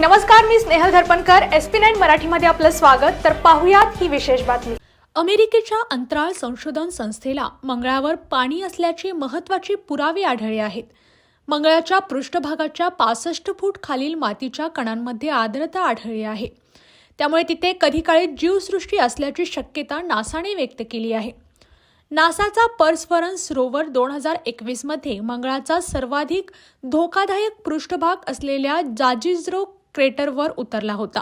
नमस्कार मी Snehal Dharpankar. S P nine मराठीमध्ये आपलं स्वागत. तर पाहुयात ही विशेष बातमी. अमेरिकेच्या अंतराळ संशोधन संस्थेला मंगळावर पाणी असल्याचे महत्त्वाचे पुरावे आढळले आहेत. मंगळाच्या पृष्ठभागाच्या पासष्ट फूट खालील मातीच्या कणांमध्ये आर्द्रता आढळली आहे. त्यामुळे तिथे कधी काळी जीवसृष्टी असल्याची शक्यता नासाने व्यक्त केली आहे. नासाचा पर्सफरन्स रोवर दोन हजार एकवीसमध्ये मंगळाचा सर्वाधिक धोकादायक पृष्ठभाग असलेल्या जाजिझ्रो क्रेटरवर उतरला होता.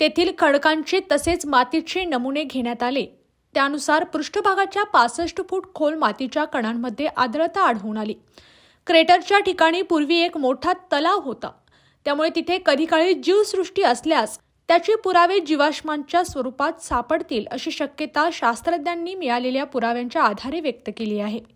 तेथील खडकांचे तसेच मातीचे नमुने घेण्यात आले. त्यानुसार पृष्ठभागाच्या पासष्ट फूट खोल मातीच्या कणांमध्ये आर्द्रता आढळून आली. क्रेटरच्या ठिकाणी पूर्वी एक मोठा तलाव होता. त्यामुळे तिथे कधीकाळी जीवसृष्टी असल्यास त्याचे पुरावे जीवाश्मांच्या स्वरूपात सापडतील अशी शक्यता शास्त्रज्ञांनी मिळालेल्या पुराव्यांच्या आधारे व्यक्त केली आहे.